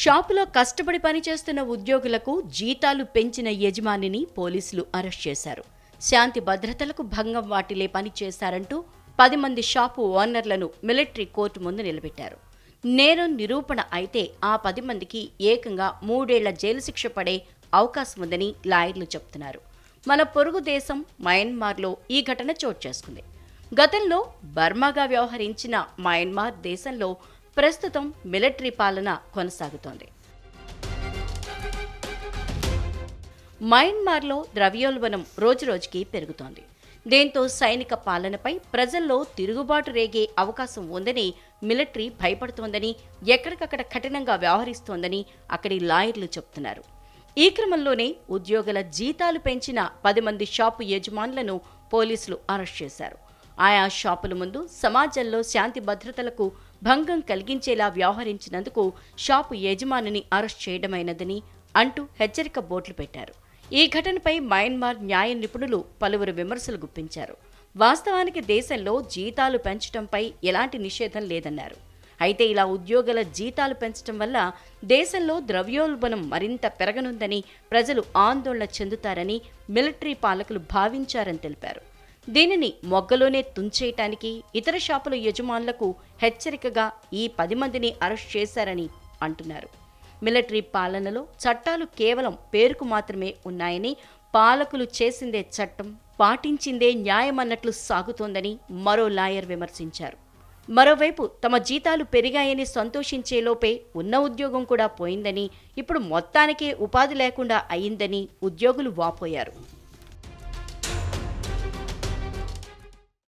షాపులో కష్టపడి పనిచేస్తున్న ఉద్యోగులకు జీతాలు పెంచిన యజమానిని పోలీసులు అరెస్ట్ చేశారు. శాంతి భద్రతలకు భంగం వాటిలే పని చేశారంటూ పది మంది షాపు ఓనర్లను మిలిటరీ కోర్టు ముందు నిలబెట్టారు. నేరం నిరూపణ అయితే ఆ పది మందికి ఏకంగా మూడేళ్ళ జైలు శిక్ష పడే అవకాశం ఉందని లాయర్లు చెబుతున్నారు మన పొరుగు దేశం మయన్మార్లో ఈ ఘటన చోటు చేసుకుంది. గతంలో బర్మాగా వ్యవహరించిన మయన్మార్ దేశంలో ప్రస్తుతం మిలిటరీ పాలన కొనసాగుతోంది. మయన్మార్లో ద్రవ్యోల్బణం రోజురోజుకి పెరుగుతోంది. దీంతో సైనిక పాలనపై ప్రజల్లో తిరుగుబాటు రేగే అవకాశం ఉందని మిలిటరీ భయపడుతోందని ఎక్కడికక్కడ కఠినంగా వ్యవహరిస్తోందని అక్కడి లాయర్లు చెబుతున్నారు ఈ క్రమంలోనే ఉద్యోగుల జీతాలు పెంచిన పది మంది షాపు యజమానులను పోలీసులు అరెస్ట్ చేశారు. ఆయా షాపుల ముందు సమాజంలో శాంతి భద్రతలకు భంగం కలిగించేలా వ్యవహరించినందుకు షాపు యజమానిని అరెస్ట్ చేయడమైనదని అంటూ హెచ్చరిక బోర్డులు పెట్టారు. ఈ ఘటనపై మయన్మార్ న్యాయ నిపుణులు పలువురు విమర్శలు గుప్పించారు. వాస్తవానికి దేశంలో జీతాలు పెంచడంపై ఎలాంటి నిషేధం లేదన్నారు. అయితే ఇలా ఉద్యోగుల జీతాలు పెంచడం వల్ల దేశంలో ద్రవ్యోల్బణం మరింత పెరగనుందని ప్రజలు ఆందోళన చెందుతారని మిలిటరీ పాలకులు భావించారని తెలిపారు. దీనిని మొగ్గలోనే తుంచేయటానికి ఇతర షాపుల యజమానులకు హెచ్చరికగా ఈ పది మందిని అరెస్ట్ చేశారని అంటున్నారు. మిలిటరీ పాలనలో చట్టాలు కేవలం పేరుకు మాత్రమే ఉన్నాయని పాలకులు చేసిందే చట్టం పాటించిందే న్యాయమన్నట్లు సాగుతోందని మరో లాయర్ విమర్శించారు. మరోవైపు తమ జీతాలు పెరిగాయని సంతోషించేలోపే ఉన్న ఉద్యోగం కూడా పోయిందని ఇప్పుడు మొత్తానికే ఉపాధి లేకుండా అయిందని ఉద్యోగులు వాపోయారు.